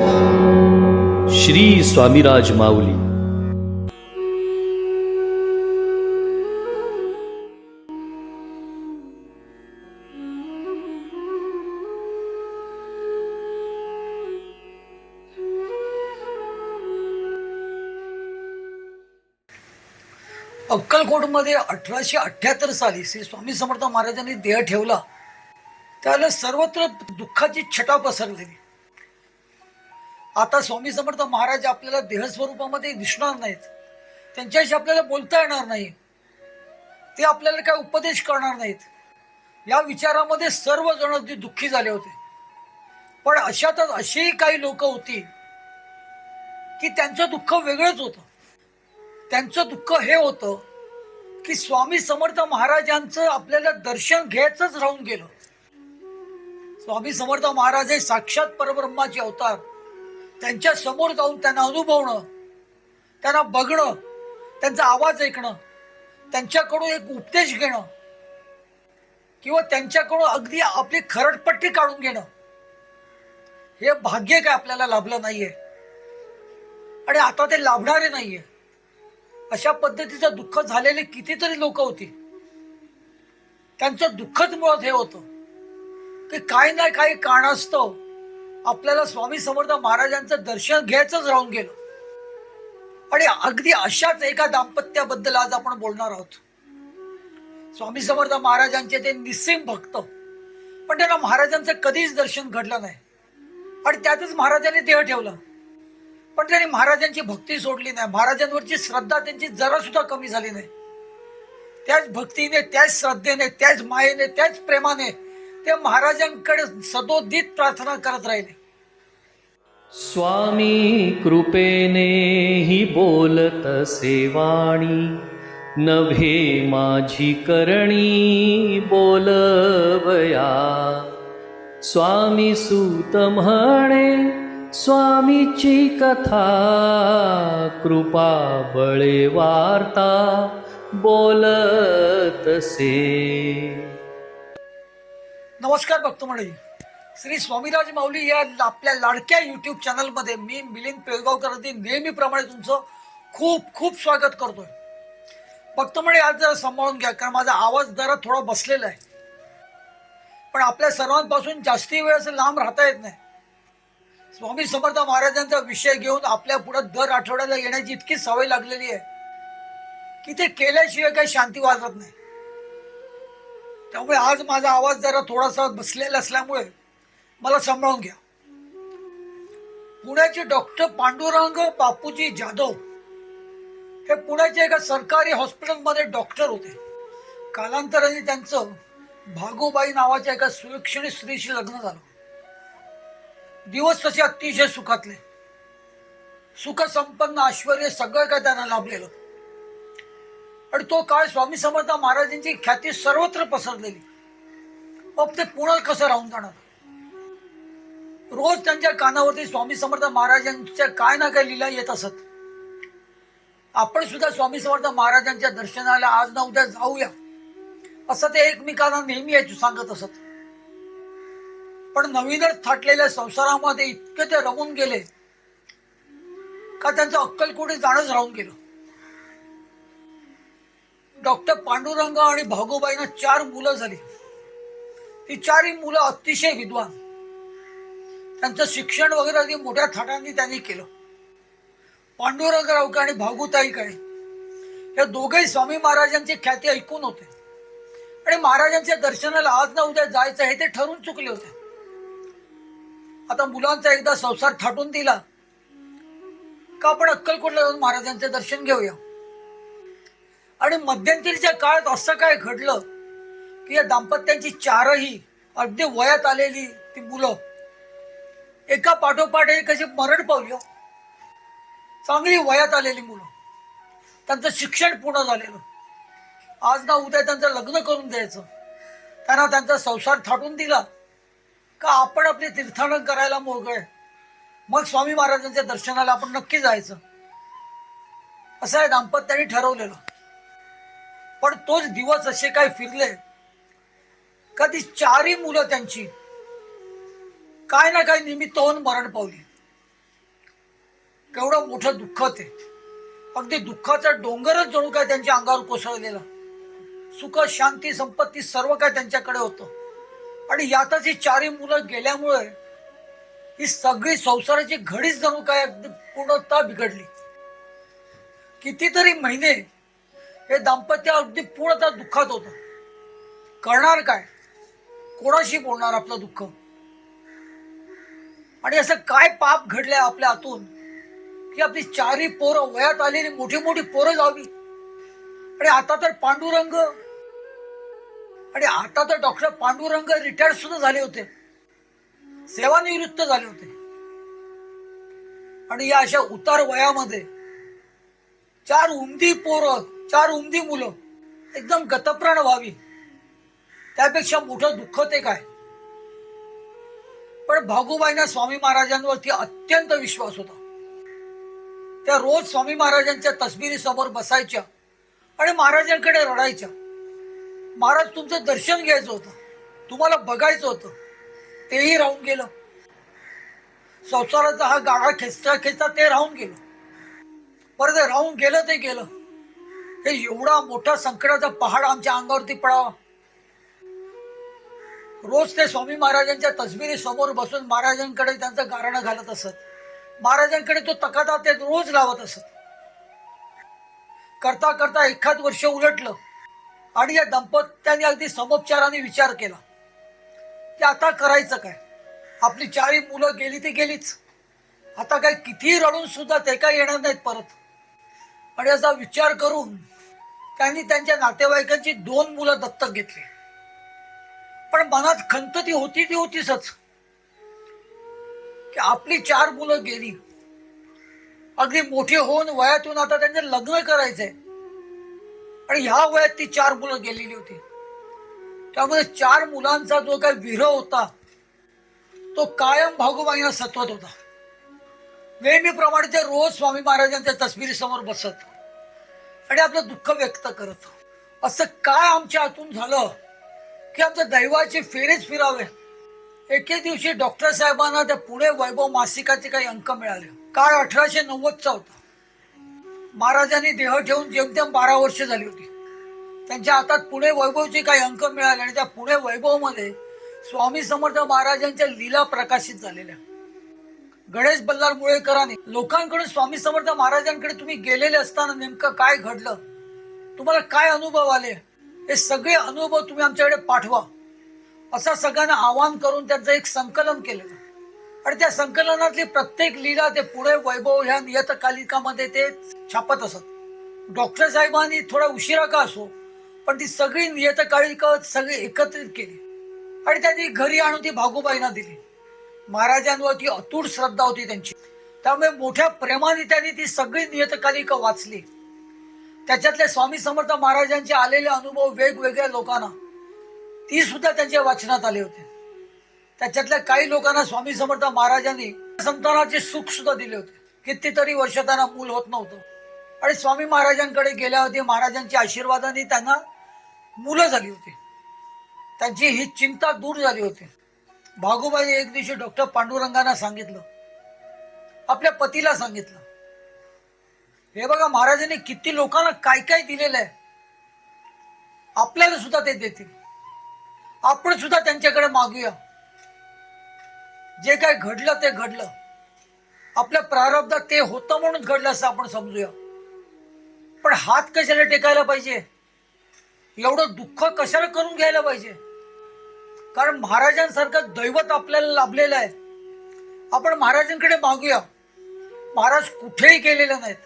श्री स्वामीराज माऊली. अक्कलकोटमध्ये अठराशे अठ्ठ्याहत्तर साली श्री स्वामी समर्थ महाराजांनी देह ठेवला. त्याला सर्वत्र दुःखाची छटा पसरलेली. आता स्वामी समर्थ महाराज आपल्याला देहस्वरूपामध्ये दिसणार नाहीत. त्यांच्याशी आपल्याला बोलता येणार नाही. ते आपल्याला काय उपदेश करणार नाहीत. या विचारामध्ये सर्वजण अगदी दुःखी झाले होते. पण अशातच अशीही काही लोक होती की त्यांचं दुःख वेगळंच होतं. त्यांचं दुःख हे होतं की स्वामी समर्थ महाराजांचं आपल्याला दर्शन घ्यायचंच राहून गेलं. स्वामी समर्थ महाराज हे साक्षात परब्रह्माचे अवतार. त्यांच्यासमोर जाऊन त्यांना अनुभवणं त्यांना बघणं त्यांचा आवाज ऐकणं त्यांच्याकडून एक उपदेश घेणं किंवा त्यांच्याकडून अगदी आपली खरडपट्टी काढून घेणं हे भाग्य काय आपल्याला लाभलं नाहीये. आणि आता ते लाभणारे नाहीये. अशा पद्धतीचं दुःख झालेले कितीतरी लोक होती. त्यांचं दुःखच मुळात हे होतं की काही ना काही कारणास्तव आपल्याला स्वामी समर्थ महाराजांचं दर्शन घ्यायचंच राहून गेलं. आणि अगदी अशाच एका दाम्पत्याबद्दल आज आपण बोलणार आहोत. स्वामी समर्थ महाराजांचे ते निस्सीम भक्त पण त्यांना महाराजांचं कधीच दर्शन घडलं नाही. आणि त्यातच महाराजांनी देह ठेवला. पण त्यांनी महाराजांची भक्ती सोडली नाही. महाराजांवरची श्रद्धा त्यांची जरा सुद्धा कमी झाली नाही. त्याच भक्तीने त्याच श्रद्धेने त्याच मायेने त्याच प्रेमाने ते महाराजांकडे सदोदित प्रार्थना करत राहिले. स्वामी कृपेने ही बोलत सेवाणी नभे माझी करणी बोलवया. स्वामी सूत म्हणे स्वामीची कथा कृपा बळे वार्ता बोलतसे नमस्कार भक्त मंडळी. श्री स्वामीराज माऊली या आपल्या लाडक्या युट्यूब चॅनलमध्ये मी मिलिंद पिळगावकर अगदी नेहमीप्रमाणे तुमचं खूप खूप स्वागत करतोय. भक्त मंडळी आज जरा सांभाळून घ्या कारण माझा आवाज जरा थोडा बसलेला आहे. पण आपल्या सर्वांपासून जास्ती वेळ असं लांब राहता येत नाही. स्वामी समर्थ महाराजांचा विषय घेऊन आपल्या पुढे दर आठवड्याला येण्याची इतकी सवय लागलेली आहे की ते केल्याशिवाय काही शांती वाजत नाही. त्यामुळे आज माझा आवाज जरा थोडासा बसलेला असल्यामुळे मला सांभाळून घ्या. पुण्याचे डॉक्टर पांडुरंग बापूजी जाधव हे पुण्याच्या एका सरकारी हॉस्पिटलमध्ये डॉक्टर होते. कालांतराने त्यांचं भागोबाई नावाच्या एका सुलक्षणी स्त्रीशी लग्न झालं. दिवस तसे अतिशय सुखातले. सुख संपन्न ऐश्वर सगळं काय त्यांना लाभलेलं. आणि तो काळ स्वामी समर्थ महाराजांची ख्याती सर्वत्र पसरलेली. मग ते पुण्यात कसं राहून जाणार? रोज त्यांच्या कानावरती स्वामी समर्थ महाराजांच्या काय ना काय लिला येत असत. आपण सुद्धा स्वामी समर्थ महाराजांच्या दर्शनाला आज ना उद्या जाऊया असं ते एकमेकांना नेहमी याची सांगत असत. पण नवीनच थाटलेल्या संसारामध्ये इतके ते रमून गेले का त्यांचं अक्कल कुठे जाणंच राहून गेलं. डॉक्टर पांडुरंग आणि भागोबाईंना चार मुलं झाली. ती चारही मुलं अतिशय विद्वान. त्यांचं शिक्षण वगैरे अगदी मोठ्या थाटांनी त्यांनी केलं. पांडुरंगराव आणि भागुताई या दोघेही स्वामी महाराजांची ख्याती ऐकून होते. आणि महाराजांच्या दर्शनाला आज ना उद्या जायचं हे ते ठरून चुकले होते. आता मुलांचा एकदा संसार थाटून दिला का आपण अक्कलकोटला जाऊन महाराजांचे दर्शन घेऊया? आणि मध्यंतरीच्या काळात असं काय घडलं की या दाम्पत्यांची चारही अगदी वयात आलेली ती मुलं एका पाठोपाठ एक कशी मरण पावली हो. चांगली वयात आलेली मुलं. त्यांचं शिक्षण पूर्ण झालेलं. आज ना उद्या त्यांचं लग्न करून द्यायचं. त्यांना त्यांचा संसार थाटून दिला. का आपण आपले तीर्थाटन करायला मोकळे? मग स्वामी महाराजांच्या दर्शनाला आपण नक्की जायचं. असं या दाम्पत्याने ठरवलेलं. पण तोच दिवस असे काय फिरले? का ती चारही मुलं त्यांची. काय ना काय निमित्त होऊन मरण पावली. केवढं मोठं दुःख ते. अगदी दुःखाचा डोंगरच जणू काय त्यांच्या अंगावर कोसळलेला. सुख शांती संपत्ती सर्व काय त्यांच्याकडे होतं. आणि यातच ही चारही मुलं गेल्यामुळे ही सगळी संसाराची घडीच जणू काय अगदी पूर्णतः बिघडली. कितीतरी महिने हे दाम्पत्य अगदी पूर्णतः दुःखात होतं. करणार काय? कोणाशी बोलणार आपलं दुःख? आणि असं काय पाप घडलंय आपल्या हातून? की आपली चारही पोरं वयात आलेली मोठी मोठी पोरं जावी? आणि आता तर पांडुरंग आणि आता तर डॉक्टर पांडुरंग रिटायर्ड सुद्धा झाले होते. सेवानिवृत्त झाले होते. आणि या अशा उतार वयामध्ये चार उमदी पोरं चार उमदी मुलं. एकदम गतप्राण व्हावी. त्यापेक्षा मोठं दुःख ते काय? पण भागूबाईंना स्वामी महाराजांवरती अत्यंत विश्वास होता. त्या रोज स्वामी महाराजांच्या तसबिरी समोर बसायच्या आणि महाराजांकडे रडायच्या. महाराज तुमचं दर्शन घ्यायचं होतं. तुम्हाला बघायचं होतं. तेही राहून गेलं. संसाराचा हा गाडा खेचता खेचता ते राहून गेलं. परत राहून गेलं ते गेलं. हे एवढा मोठा संकटाचा पहाड आमच्या अंगावरती पडावा. रोज ते स्वामी महाराजांच्या तस्बिरी समोर बसून महाराजांकडे त्यांचं गारणं घालत असत. महाराजांकडे तो तकादा ते रोज लावत असत. करता करता एखाद वर्ष उलटलं आणि या दंपत्याने अगदी समोपचाराने विचार केला. की आता करायचं काय? आपली चारही मुलं गेली ती गेलीच. आता काय कितीही रडून सुद्धा ते काय येणार नाहीत परत. आणि याचा विचार करून त्यांनी त्यांच्या नातेवाईकांची दोन मुलं दत्तक घेतली. पण मनात खंत ती होती ती होतीच की आपली चार मुलं गेली. अगदी मोठी होऊन वयातून आता त्यांचे लग्न करायचंय. आणि ह्या वयात ती चार मुलं गेलेली होती. त्यामुळे चार मुलांचा जो काही विरह होता तो कायम भागोबाईंना सत्वत होता. नेहमीप्रमाणे ते रोज स्वामी महाराजांच्या तसबिरी समोर बसत. आणि आपलं दुःख व्यक्त करत. असं काय आमच्या हातून झालं की आमच्या दैवाचे फेरेच फिरावे. एके दिवशी डॉक्टर साहेबांना त्या पुणे वैभव मासिकाचे काही अंक मिळाले. काळ अठराशे नव्वदचा होता. महाराजांनी देह ठेवून जेमतेम बारा वर्ष झाली होती. त्यांच्या हातात पुणे वैभवचे काही अंक मिळाले आणि त्या पुणे वैभवमध्ये स्वामी समर्थ महाराजांच्या लीला प्रकाशित झालेल्या. गणेश बल्लार मुळेकरांनी लोकांकडे स्वामी समर्थ महाराजांकडे तुम्ही गेलेले असताना नेमकं काय घडलं? तुम्हाला काय अनुभव आले? हे सगळे अनुभव तुम्ही आमच्याकडे पाठवा. असं सगळ्यांना आवाहन करून त्यांचं एक संकलन केलेलं. आणि त्या संकलनातली प्रत्येक लीला ते पुढे वैभव ह्या नियतकालिकामध्ये ते छापत असत. डॉक्टर साहेबांनी थोडा उशिरा का असो पण ती सगळी नियतकालिक सगळी एकत्रित केली. आणि त्यांनी घरी आणून ती भागूबाईंना दिली. महाराजांवरती अतूट श्रद्धा होती त्यांची. त्यामुळे मोठ्या प्रेमाने त्यांनी ती सगळी नियतकालिक वाचली. त्याच्यातले स्वामी समर्थ महाराजांचे आलेले अनुभव वेगवेगळ्या लोकांना. ती सुद्धा त्यांच्या वाचनात आले होते. त्याच्यातल्या काही लोकांना स्वामी समर्थ महाराजांनी संतानाचे सुख सुद्धा दिले होते. कितीतरी वर्ष त्यांना मूल होत नव्हतं. आणि स्वामी महाराजांकडे गेल्या होते महाराजांच्या आशीर्वादाने त्यांना मुलं झाली होती. त्यांची ही चिंता दूर झाली होती. भागोबाई एक दिवशी डॉक्टर पांडुरंगांना सांगितलं. आपल्या पतीला सांगितलं. हे बघा महाराजांनी किती लोकांना काय काय दिलेलं आहे आपल्याला सुद्धा ते देतील. आपण सुद्धा त्यांच्याकडे मागूया. जे काय घडलं ते घडलं. आपल्या प्रारब्धात ते होतं म्हणून घडलं असं आपण समजूया. पण हात कशाला टेकायला पाहिजे? एवढं दुःख कशाला करून घ्यायला पाहिजे? कारण महाराजांसारखं दैवत आपल्याला लाभलेलं आहे. आपण महाराजांकडे मागूया. महाराज कुठेही गेलेले नाहीत.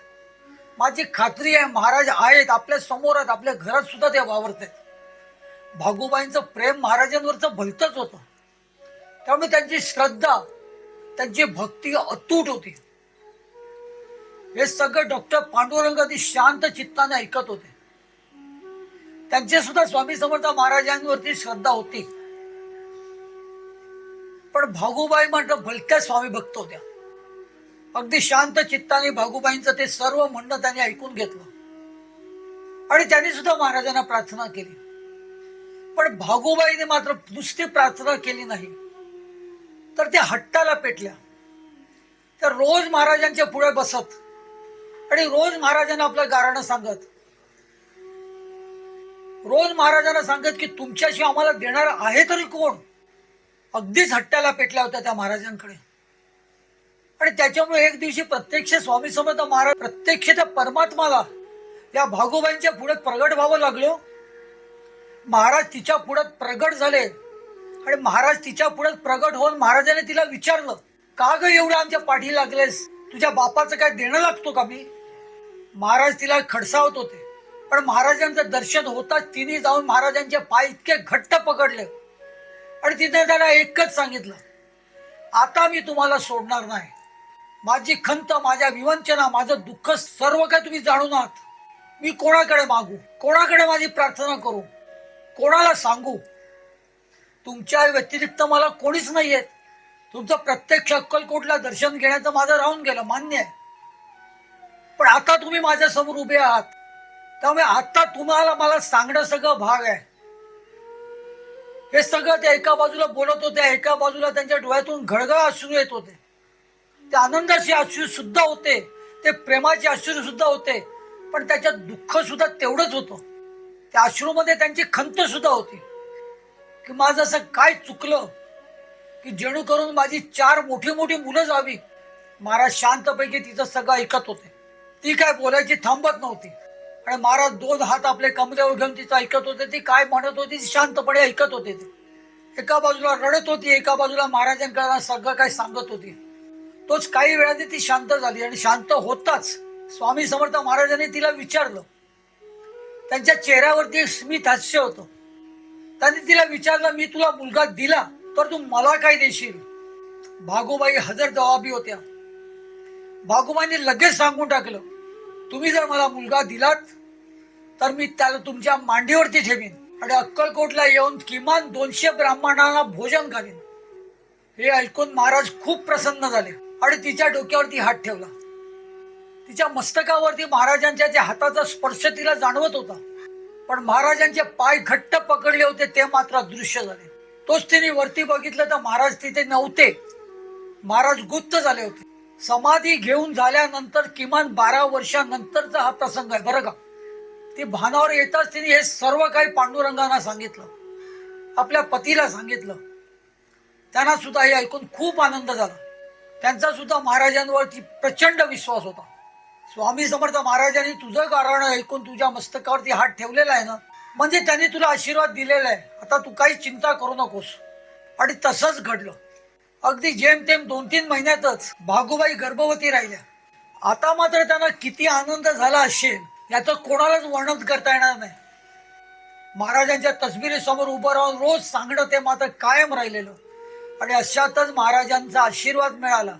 माझी खात्री आहे महाराज आहेत आपल्यासमोर आहेत आपल्या घरात सुद्धा ते वावरत आहेत भागूबाईंचं प्रेम महाराजांवरचं भलतंच होतं. त्यामुळे त्यांची श्रद्धा त्यांची भक्ती अतूट होती. हे सगळं डॉक्टर पांडुरंग अगदी शांत चित्ताने ऐकत होते. त्यांचे सुद्धा स्वामी समर्थ महाराजांवरती श्रद्धा होती. पण भागूबाई म्हटलं भलत्या स्वामी भक्त होत्या. अगदी शांत चित्ताने भागूबाईंचं ते सर्व म्हणणं त्यांनी ऐकून घेतलं. आणि त्यांनी सुद्धा महाराजांना प्रार्थना केली. पण भागूबाईने मात्र नुसती प्रार्थना केली नाही. तर त्या हट्टाला पेटल्या. तर रोज महाराजांच्या पुढे बसत आणि रोज महाराजांना आपलं गारणं सांगत. रोज महाराजांना सांगत की तुमच्याशी आम्हाला देणार आहे तरी कोण? अगदीच हट्ट्याला पेटल्या होत्या त्या महाराजांकडे. आणि त्याच्यामुळे एक दिवशी प्रत्यक्ष स्वामी समर्थ महाराज प्रत्यक्ष त्या परमात्माला या भागोबाईंच्या पुढे प्रगट व्हावं लागलो. महाराज तिच्या पुढे प्रगट झाले. आणि महाराज तिच्या पुढे प्रगट होऊन महाराजाने तिला विचारलं का ग एवढं आमच्या पाठी लागलेस? तुझ्या बापाचं काय देणं लागतो का मी? महाराज तिला खडसावत होते. पण महाराजांचं दर्शन होताच तिने जाऊन महाराजांचे पाय इतके घट्ट पकडले. आणि तिने त्याला एकच सांगितलं आता मी तुम्हाला सोडणार नाही. माझी खंत माझ्या विवंचना माझं दुःख सर्व काय तुम्ही जाणून आहात. मी कोणाकडे मागू? कोणाकडे माझी प्रार्थना करू? कोणाला सांगू? तुमच्या व्यतिरिक्त मला कोणीच नाही आहेत तुमचं प्रत्यक्ष अक्कलकोटला दर्शन घेण्याचं माझं राहून गेलं मान्य आहे. पण आता तुम्ही माझ्यासमोर उभे आहात. त्यामुळे आता तुम्हाला मला सांगणं सगळं भाग आहे. हे सगळं ते एका बाजूला बोलत होते एका बाजूला त्यांच्या डोळ्यातून घडगळ अश्रू येत होते. ते आनंदाचे अश्रू सुद्धा होते ते प्रेमाचे अश्रू सुद्धा होते पण त्याच्यात दुःख सुद्धा तेवढंच होतं. त्या अश्रूमध्ये त्यांची खंत सुद्धा होती. की माझं असं काय चुकलं की जेणू करून माझी चार मोठी मोठी मुलं जावी महाराज शांतपैकी तिचं सगळं ऐकत होते. ती काय बोलायची थांबत नव्हती. आणि महाराज दोन हात आपले कमरेवर घेऊन तिचं ऐकत होते ती काय म्हणत होती ती शांतपणे ऐकत होते ते. एका बाजूला रडत होती एका बाजूला महाराजांकडे सगळं काय सांगत होती. तोच काही वेळाने ती शांत झाली आणि शांत होताच. स्वामी समर्थ महाराजांनी तिला विचारलं. त्यांच्या चेहऱ्यावरती एक स्मित हास्य होतं. त्यांनी तिला विचारलं मी तुला मुलगा दिला तर तू मला काय देशील? भागोबाई हजर जबाबी होत्या. भागोबाईने लगेच सांगून टाकलं तुम्ही जर मला मुलगा दिलात तर मी त्याला तुमच्या मांडीवरती ठेवीन आणि अक्कलकोटला येऊन किमान दोनशे ब्राह्मणांना भोजन घालीन. हे ऐकून महाराज खूप प्रसन्न झाले आणि तिच्या डोक्यावरती हात ठेवला. तिच्या मस्तकावरती महाराजांच्या त्या हाताचा स्पर्श तिला जाणवत होता. पण महाराजांचे पाय घट्ट पकडले होते ते मात्र दृश्य झाले. तोच तिने वरती बघितलं तर महाराज तिथे नव्हते. महाराज गुप्त झाले होते. समाधी घेऊन झाल्यानंतर किमान बारा वर्षानंतरचा हा प्रसंग आहे बरं का? ती भानावर येताच तिने हे सर्व काही पांडुरंगांना सांगितलं. आपल्या पतीला सांगितलं. त्यांना सुद्धा हे ऐकून खूप आनंद झाला. त्यांचा सुद्धा महाराजांवरती प्रचंड विश्वास होता. स्वामी समर्थ महाराजांनी तुझं कारण ऐकून तुझ्या मस्तकावरती हात ठेवलेला आहे ना? म्हणजे त्यांनी तुला आशीर्वाद दिलेला आहे. आता तू काही चिंता करू नकोस. आणि तसंच घडलं. अगदी जेमतेम दोन तीन महिन्यातच भागूबाई गर्भवती राहिल्या. आता मात्र त्यांना किती आनंद झाला असेल याचं कोणालाच वर्णन करता येणार नाही. महाराजांच्या तस्बिरीसमोर उभं राहून रोज सांगणं ते मात्र कायम राहिलेलं. आणि अशातच महाराजांचा आशीर्वाद मिळाला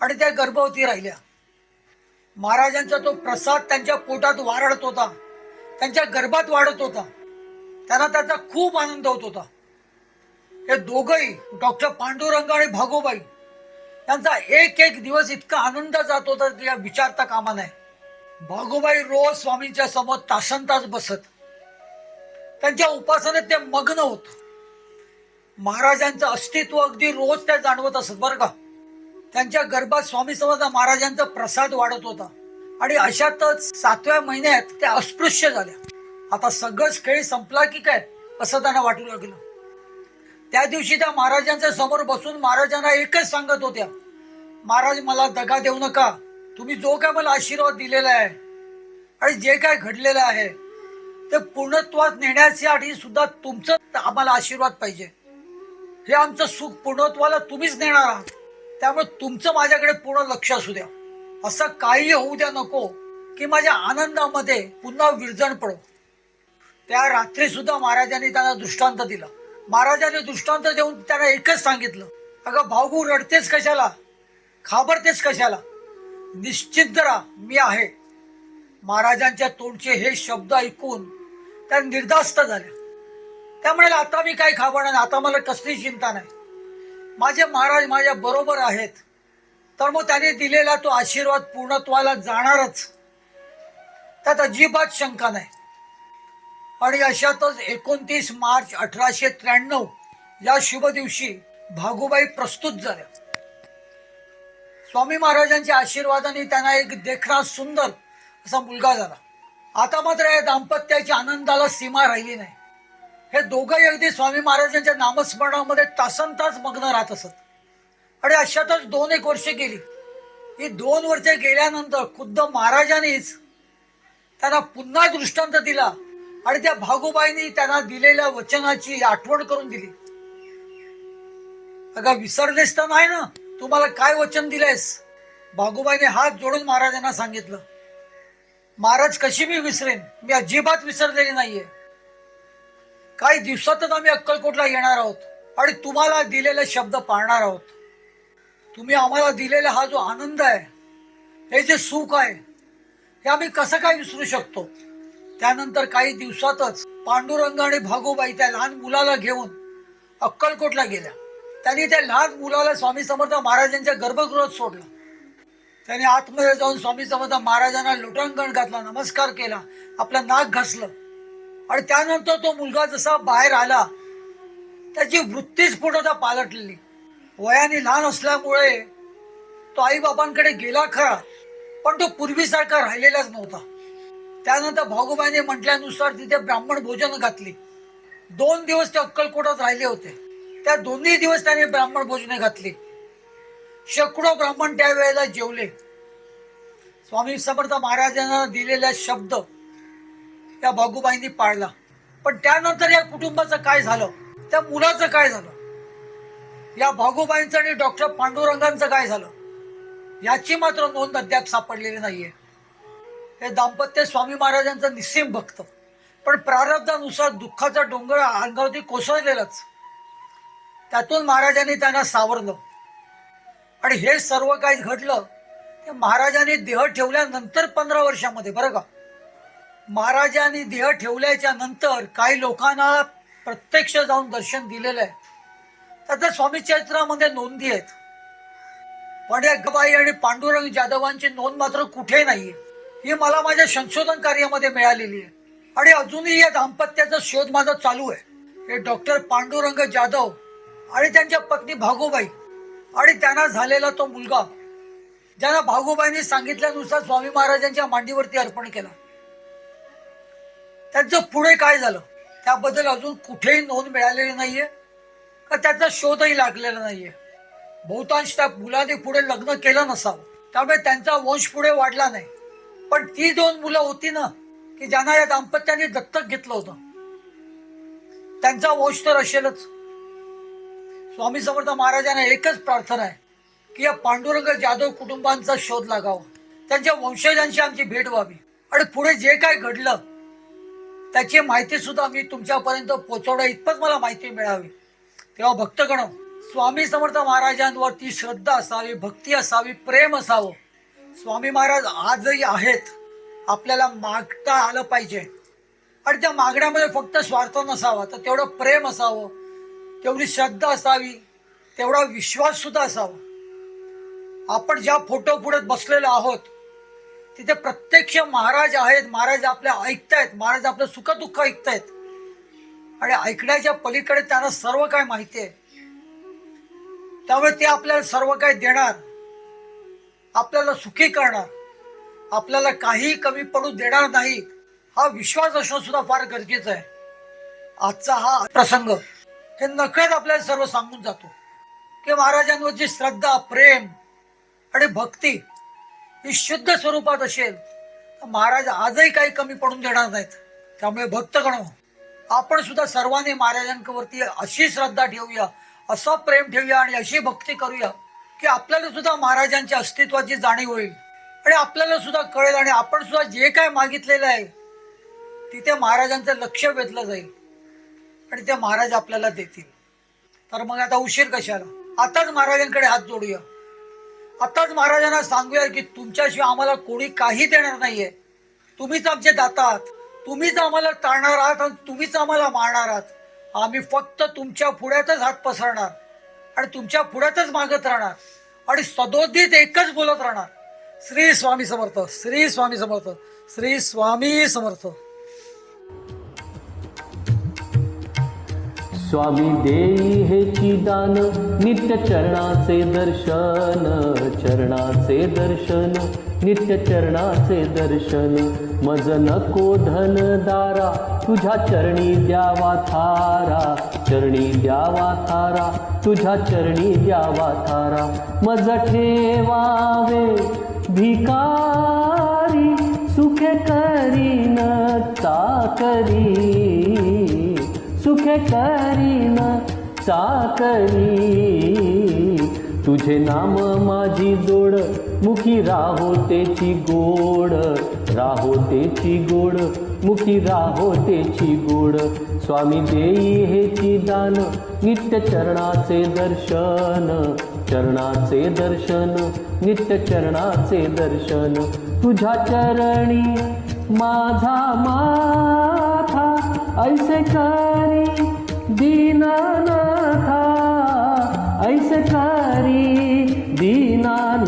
आणि त्या गर्भवती राहिल्या. महाराजांचा तो प्रसाद त्यांच्या पोटात वारडत होता त्यांच्या गर्भात वाढत होता. त्यांना त्याचा खूप आनंद होत होता. हे दोघही डॉक्टर पांडुरंग आणि भागोबाई त्यांचा एक एक दिवस इतका आनंद जात होता की या विचारता कामा नाही भागोबाई रोज स्वामींच्या समोर तासन तास बसत. त्यांच्या उपासनेत ते मग्न होत. महाराजांचं अस्तित्व अगदी रोज त्या जाणवत असत बरं का. त्यांच्या गर्भात स्वामी समर्थ महाराजांचा प्रसाद वाढत होता. आणि अशातच सातव्या महिन्यात त्या अस्पृश्य झाल्या. आता सगळंच खेळ संपला की काय असं त्यांना वाटू लागलं. त्या दिवशी त्या महाराजांच्या समोर बसून महाराजांना एकच सांगत होत्या महाराज मला दगा देऊ नका. तुम्ही जो काय मला आशीर्वाद दिलेला आहे आणि जे काय घडलेलं आहे ते पूर्णत्वात नेण्यासाठी सुद्धा तुमचं आम्हाला आशीर्वाद पाहिजे. हे आमचं सुख पूर्णत्वाला तुम्हीच नेणार आहात. त्यामुळे तुमचं माझ्याकडे पूर्ण लक्ष असू द्या. असं काही होऊ द्या नको की माझ्या आनंदामध्ये पुन्हा विरजण पडो. त्या रात्री सुद्धा महाराजांनी त्यांना दृष्टांत दिला. महाराजांनी दृष्टांत देऊन त्यांना एकच सांगितलं. अगं भाऊ रडतेच कशाला? खाबरतेच कशाला? निश्चिंत राहा मी आहे. महाराजांच्या तोंडचे हे शब्द ऐकून त्या निर्धास्त झाल्या. त्यामुळे आता मी काही खाबरणार नाही आता मला कसली चिंता नाही. माझे महाराज माझ्या बरोबर आहेत. तर मग त्याने दिलेला तो आशीर्वाद पूर्णत्वाला जाणारच. त्यात अजिबात शंका नाही. आणि अशातच एकोणतीस मार्च अठराशे त्र्याण्णव या शुभ दिवशी भागुबाई प्रस्तुत झाल्या. स्वामी महाराजांच्या आशीर्वादाने त्यांना एक देखणा सुंदर असा मुलगा झाला. आता मात्र या दाम्पत्याच्या आनंदाला सीमा राहिली नाही. हे दोघंही अगदी स्वामी महाराजांच्या नामस्मरणामध्ये तासन तास मग्न राहत असत. आणि अशातच दोन एक वर्षे गेली. ही दोन वर्षे गेल्यानंतर खुद्द महाराजांनीच त्यांना पुन्हा दृष्टांत दिला. आणि त्या भागोबाईंनी त्यांना दिलेल्या वचनाची आठवण करून दिली. अगं विसरलेस तर नाही ना? तुम्हाला काय वचन दिलंयस? भागोबाईने हात जोडून महाराजांना सांगितलं महाराज कशी मी विसरेन? मी अजिबात विसरलेली नाहीये. काही दिवसातच आम्ही अक्कलकोटला येणार आहोत आणि तुम्हाला दिलेले शब्द पाळणार आहोत. तुम्ही आम्हाला दिलेला हा जो आनंद आहे हे जे सुख आहे हे आम्ही कसं काय विसरू शकतो? त्यानंतर काही दिवसातच पांडुरंग आणि भागोबाई त्या लहान मुलाला घेऊन अक्कलकोटला गेल्या. त्यांनी त्या लहान मुलाला स्वामी समर्थ महाराजांच्या गर्भगृहात सोडला. त्याने आतमध्ये जाऊन स्वामी समर्थ महाराजांना लोटांगण घातला नमस्कार केला आपलं नाक घासलं. आणि त्यानंतर तो मुलगा जसा बाहेर आला त्याची वृत्तीच पूर्णता पालटलेली. वयाने लहान असल्यामुळे तो आईबाबांकडे गेला खरा पण तो पूर्वीसारखा राहिलेलाच नव्हता. त्यानंतर भागोबाईने म्हटल्यानुसार तिथे ब्राह्मण भोजन घातली. दोन दिवस ते अक्कलकोटात राहिले होते. त्या दोन्ही दिवस त्याने ब्राह्मण भोजने घातली. शेकडो ब्राह्मण त्यावेळेला जेवले. स्वामी समर्थ महाराजांना दिलेला शब्द त्या भागूबाईंनी पाळला. पण त्यानंतर या कुटुंबाचं काय झालं? त्या मुलाचं काय झालं? या भागूबाईंचं आणि डॉक्टर पांडुरंगांचं काय झालं? याची मात्र नोंद अद्याप सापडलेली नाहीये. हे दाम्पत्य स्वामी महाराजांचं निस्सीम भक्त. पण प्रारब्धानुसार दुःखाचा डोंगर अंगावरती कोसळलेलाच. त्यातून महाराजांनी त्यांना सावरलं. आणि हे सर्व काही घडलं ते महाराजांनी देह ठेवल्यानंतर पंधरा वर्षामध्ये बरं का? महाराजांनी देह ठेवल्याच्या नंतर काही लोकांना प्रत्यक्ष जाऊन दर्शन दिलेलं आहे. त्याच्या स्वामी चरित्रामध्ये नोंदी आहेत. पण या गबाई आणि पांडुरंग जाधवांची नोंद मात्र कुठे नाहीये. ही मला माझ्या संशोधन कार्यामध्ये मिळालेली आहे. आणि अजूनही या दाम्पत्याचा शोध माझा चालू आहे. हे डॉक्टर पांडुरंग जाधव आणि त्यांच्या पत्नी भागोबाई आणि त्यांना झालेला तो मुलगा ज्यांना भागोबाईंनी सांगितल्यानुसार स्वामी महाराजांच्या मांडीवरती अर्पण केला. त्यांचं पुढे काय झालं? त्याबद्दल अजून कुठेही नोंद मिळालेली नाहीये. का त्याचा शोधही लागलेला नाहीये? बहुतांश त्या मुलाने पुढे लग्न केलं नसावं. त्यामुळे त्यांचा वंश पुढे वाढला नाही. पण ती दोन मुलं होती ना की ज्यांना या दाम्पत्याने दत्तक घेतलं होतं. त्यांचा वंश तर असेलच. स्वामी समर्थ महाराजांना एकच प्रार्थना आहे की या पांडुरंग जाधव कुटुंबांचा शोध लागावा. त्यांच्या वंशजांशी आमची भेट व्हावी. आणि पुढे जे काय घडलं त्याची माहिती सुद्धा मी तुमच्यापर्यंत पोहोचवण्या इतपत मला माहिती मिळावी. तेव्हा भक्तगण स्वामी समर्थ महाराजांवरती श्रद्धा असावी भक्ती असावी प्रेम असावं. स्वामी महाराज आजही आहेत. आपल्याला मागता आलं पाहिजे. आणि त्या मागण्यामध्ये फक्त स्वार्थ नसावा. तर तेवढं प्रेम असावं. तेवढी श्रद्धा असावी. तेवढा विश्वास सुद्धा असावा. आपण ज्या फोटो पुढे बसलेलो आहोत तिथे प्रत्यक्ष महाराज आहेत. महाराज आपल्या ऐकतायत. महाराज आपलं सुखदुःख ऐकतायत. आणि ऐकण्याच्या पलीकडे त्यांना सर्व काय माहिती आहे. त्यामुळे ते आपल्याला सर्व काय देणार. आपल्याला सुखी करणार आपल्याला काही कमी पडू देणार नाही हा विश्वास असणं सुद्धा फार गरजेचं आहे. आजचा हा प्रसंग हे नकळत आपल्याला सर्व सांगून जातो. की महाराजांवरची श्रद्धा प्रेम आणि भक्ती ही शुद्ध स्वरूपात असेल तर महाराज आजही काही कमी पडून देणार नाहीत. त्यामुळे भक्तगण आपण सुद्धा सर्वांनी महाराजांवरती अशी श्रद्धा ठेवूया असं प्रेम ठेवूया आणि अशी भक्ती करूया की आपल्याला सुद्धा महाराजांच्या अस्तित्वाची जाणीव होईल आणि आपल्याला सुद्धा कळेल आणि आपण सुद्धा जे काय मागितलेलं आहे तिथे महाराजांचं लक्ष वेधलं जाईल आणि ते महाराज आपल्याला देतील. तर मग आता उशीर कशाला? आताच महाराजांकडे हात जोडूया. आताच महाराजांना सांगूया की तुमच्याशिवाय आम्हाला कोणी काही देणार नाहीये. तुम्हीच आमचे दाता आहात. तुम्हीच आम्हाला तारणार आहात आणि तुम्हीच आम्हाला मारणार आहात. आम्ही फक्त तुमच्या पुढ्यातच हात पसरणार. आणि तुमच्या पुढ्यातच मागत राहणार. आणि सदोदित एकच बोलत राहणार. श्री स्वामी समर्थ श्री स्वामी समर्थ श्री स्वामी समर्थ. स्वामी देई हे चिदान नित्य चरणाचे दर्शन चरणाचे दर्शन. नित्य चरणाचे दर्शन. मज नको धन दारा तुझ्या चरणी द्यावा थारा. चरणी द्यावा थारा तुझ्या चरणी द्यावा थारा. मज ठेवावे भिकारी सुखे करीन चाकरी. सुखे करीन चाकरी. तुझे नाम माझी जोड मुखी राहोतेची गोड राहोतेची गोड मुखी राहो तेची गोड. स्वामी देई हेची दान नित्य चरणाचे दर्शन. चरणाचे दर्शन नित्य चरणाचे दर्शन. तुझ्या चरणी माझा माथा ऐसे करी दीनानाथा. ऐसे करी दीनानाथा.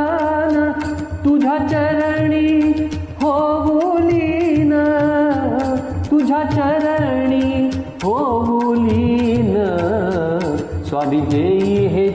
तुझ्या चरणी होऊलीन तुझ्या चरणी होऊलीन स्वामी देई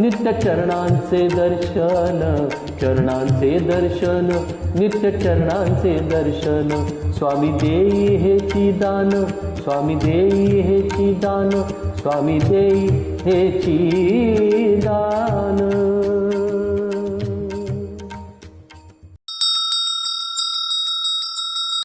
नित्य चरणांचे दर्शन चरणांचे दर्शन नित्य चरणांचे दर्शन. स्वामी देई हे दान स्वामी देई हे दान स्वामी देई हे दान.